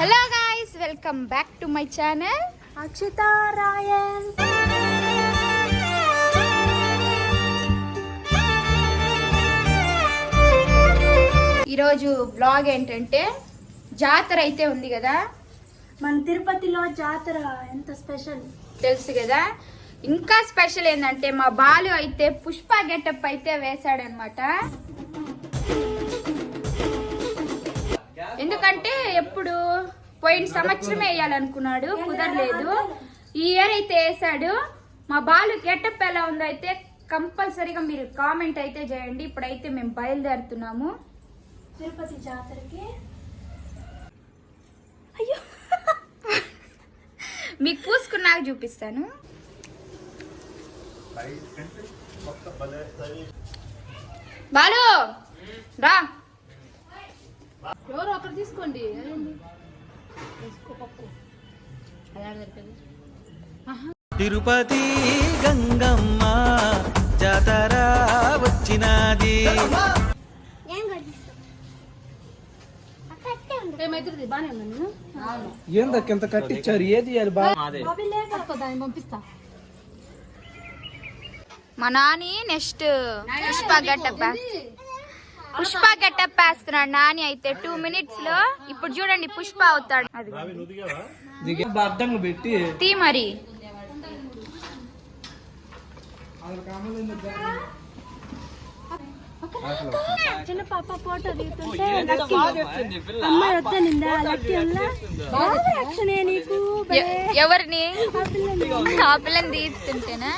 Hello guys welcome back to my channel Akshita Royal. ఈరోజు blog ఏంటంటే జాతర అయితే ఉంది కదా? మన తిరుపతిలో జాతర ఎంత స్పెషల్ తెలుసు కదా? ఇంకా స్పెషల్ ఏంటంటే మా బాలు అయితే పుష్ప గెటప్ అయితే వేశాడనమాట ఎందుకంటే ఎప్పుడు పోయిన సంవత్సరం వేయాలనుకున్నాడు కుదరలేదు. ఈ ఇయర్ అయితే వేసాడు. మా బాలు గెటప్ ఎలా ఉందో అయితే కంపల్సరీగా మీరు కామెంట్ అయితే చేయండి. ఇప్పుడైతే మేము బయలుదేరుతున్నాము. తిరుపతి జాతరకి. మీకు పూసుకున్నాక చూపిస్తాను. బాలు రా. ఎవరు ఒకటి తీసుకోండి తిరుపతి గంగమ్మ జాతర వచ్చినది. ఏమైతుంది బాగానే ఉన్నా నేను అవును. ఏందక్క ఎంత కట్టించారు ఏది పంపిస్తా. మా Nani next Pushpa getup Pushpa getup వేస్తున్నాడు. నాని అయితే టూ మినిట్స్లో ఇప్పుడు చూడండి పుష్ప అవుతాడు. తీ మరి. చిన్న పాప ఫోటో దిగుతుంటే లక్కీ. అమ్మాయి వద్దనిందా లక్కీ రక్షణే నీకు? ఎవరిని? ఆ పిల్లని. తీస్తుంటేనా?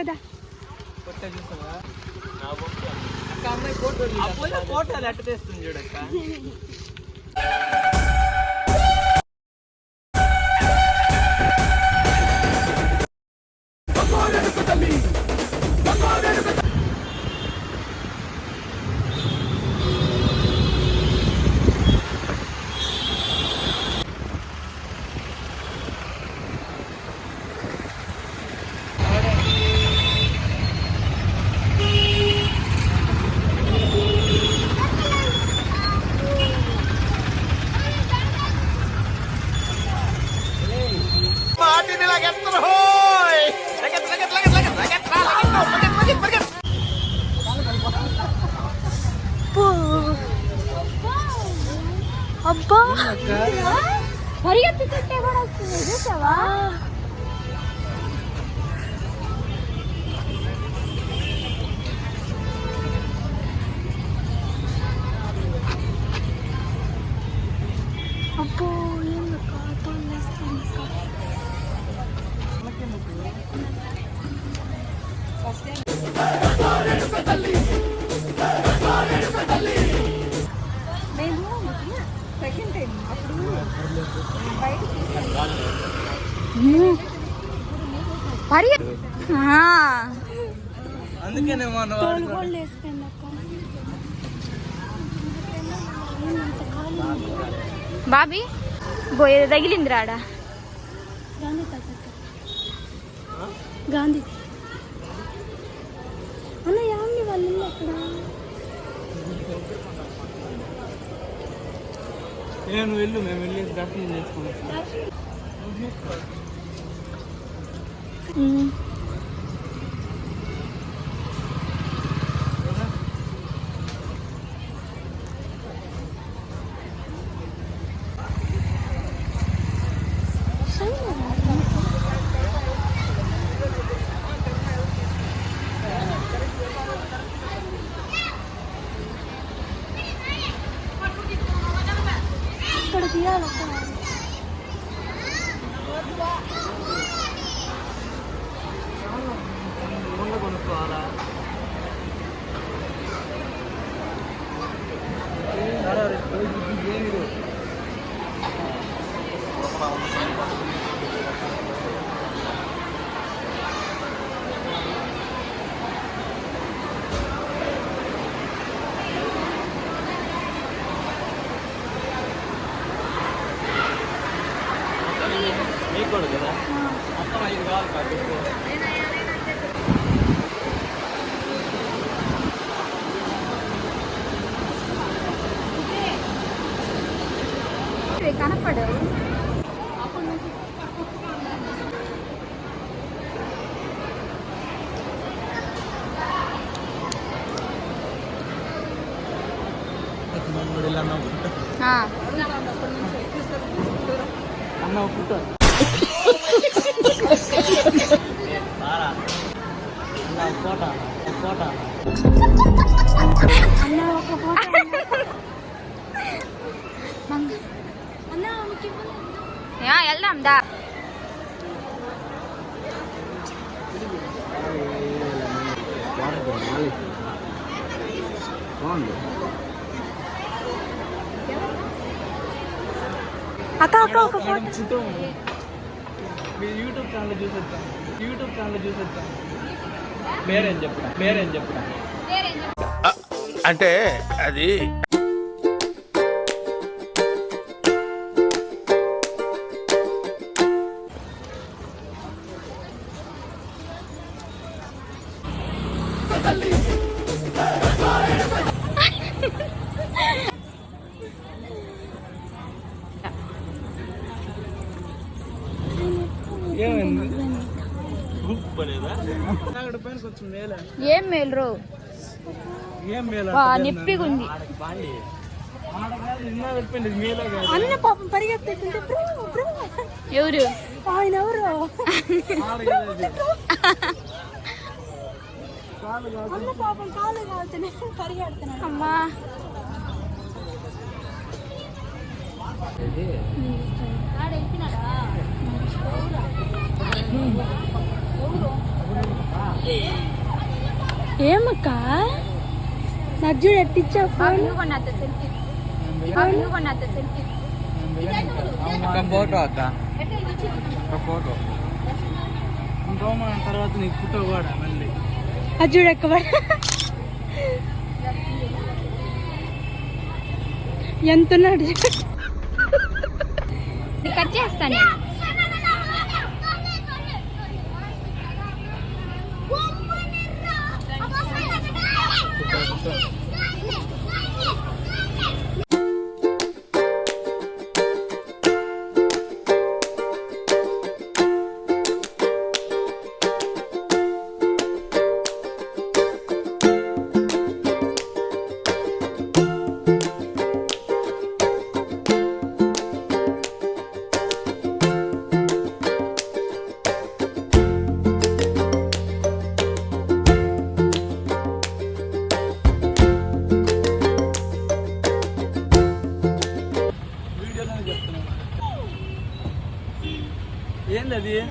కదా ఫోటోలు ఎట్ట తెస్తుంది చూడక్క? పరిగెత్తుతుంటే కూడా వస్తుంది చూసావా అబ్బో ఏందక్క తోలు వేస్తుంది పరిగెత్తు ఆ. అందుకనే మన తోలు గోళ్ళు వేసిపోయింది అక్క ఏందంత ఖాళీ ఉంది? బాబీ గోయ తగిలింది రాడా? గాంధీ అన్న యామిని వాళ్ళు ఇల్లు నేను వెళ్ళు మేము వెళ్ళి దర్శనం చేసుకున్నాం కదా మొత్తం ఐదు కావాలి కాదు ఏడివే కనపడవు అన్న ఫోటో బారా అన్న ఫోటో ఫోటో అన్న ఒక ఫోటో అన్న ఆమెకి ఇవ్వు. యా, వెళ్దాం దా అక్క అక్క ఒక ఫోటో యూట్యూబ్ ఛానల్ చూసి వచ్చాను యూట్యూబ్ ఛానల్ చూసి వచ్చాను పేరేం చెప్పురా? పేరేం చెప్పురా? అంటే అది చెప్పింది మేలే కాదు అన్న పాపం బ్రో ఎవరు? ఆయన ఎవరు? ఆడ. అన్న పాపం కాలు కాలుతున్నాయి పరిగెడుతున్నాడు. అమ్మా. ఏమక్క? నజ్జుడు ఎట్టిచ్చా ఫోన్ ఒక ఫోటో అక్క. ఒక ఫోటో తర్వాత నీకు ఫోటో కూడా మళ్ళీ. అజ్జుడు ఎక్కబడ ఎంతున్నాడు? కట్ చేస్తాను